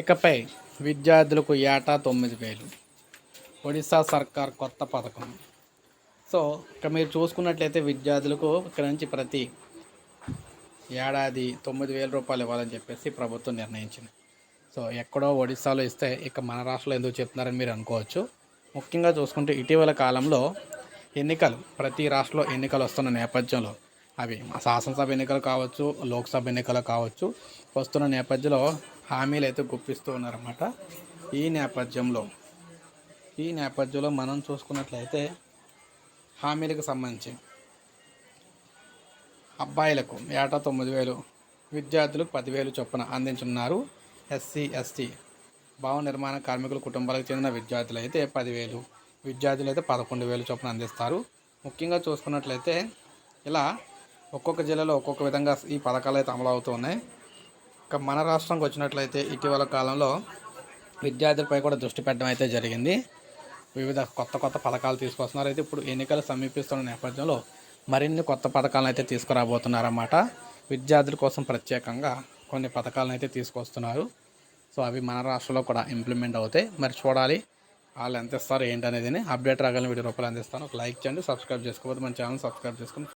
ఇకపై విద్యార్థులకు ఏటా తొమ్మిది వేలు. ఒడిశా సర్కార్ కొత్త పథకం. సో ఇక మీరు చూసుకున్నట్లయితే విద్యార్థులకు ఇక్కడ నుంచి ప్రతి ఏడాది తొమ్మిది వేల రూపాయలు ఇవ్వాలని చెప్పేసి ప్రభుత్వం నిర్ణయించింది. సో ఎక్కడో ఒడిశాలో ఇస్తే ఇక మన రాష్ట్రంలో ఎందుకు చెప్తున్నారని మీరు అనుకోవచ్చు. ముఖ్యంగా చూసుకుంటే ఇటీవల కాలంలో ఎన్నికలు ప్రతి రాష్ట్రంలో ఎన్నికలు వస్తున్న నేపథ్యంలో అవి శాసనసభ ఎన్నికలు కావచ్చు లోక్సభ ఎన్నికలు కావచ్చు వస్తున్న నేపథ్యంలో హామీలు అయితే గుప్పిస్తూ ఉన్నారన్నమాట. ఈ నేపథ్యంలో ఈ నేపథ్యంలో మనం చూసుకున్నట్లయితే హామీలకు సంబంధించి అబ్బాయిలకు ఏటా తొమ్మిది వేలు విద్యార్థులకు పదివేలు చొప్పున అందించనున్నారు ఎస్సీ ఎస్టీ. భవన నిర్మాణ కార్మికుల కుటుంబాలకు చెందిన విద్యార్థులు అయితే పదివేలు విద్యార్థులు అయితే పదకొండు వేలు చొప్పున అందిస్తారు. ముఖ్యంగా చూసుకున్నట్లయితే ఇలా ఒక్కొక్క జిల్లాలో ఒక్కొక్క విధంగా ఈ పథకాలు అయితే అమలు అవుతున్నాయి ఇక మన రాష్ట్రంకి వచ్చినట్లయితే ఇటీవల కాలంలో విద్యార్థులపై కూడా దృష్టి పెట్టడం అయితే జరిగింది. వివిధ కొత్త కొత్త పథకాలు తీసుకొస్తున్నారు. అయితే ఇప్పుడు ఎన్నికలు సమీపిస్తున్న నేపథ్యంలో మరిన్ని కొత్త పథకాలను అయితే తీసుకురాబోతున్నారన్నమాట. విద్యార్థుల కోసం ప్రత్యేకంగా కొన్ని పథకాలను అయితే తీసుకొస్తున్నారు. సో అవి మన రాష్ట్రంలో కూడా ఇంప్లిమెంట్ అవుతాయి. మరి చూడాలి వాళ్ళు ఎంత ఇస్తారు ఏంటనేది అప్డేట్ రాగలని వీడియో రూపాయలు అందిస్తాను. ఒక లైక్ చేయండి సబ్స్క్రైబ్ చేసుకోకపోతే మన ఛానల్ సబ్స్క్రైబ్ చేసుకుని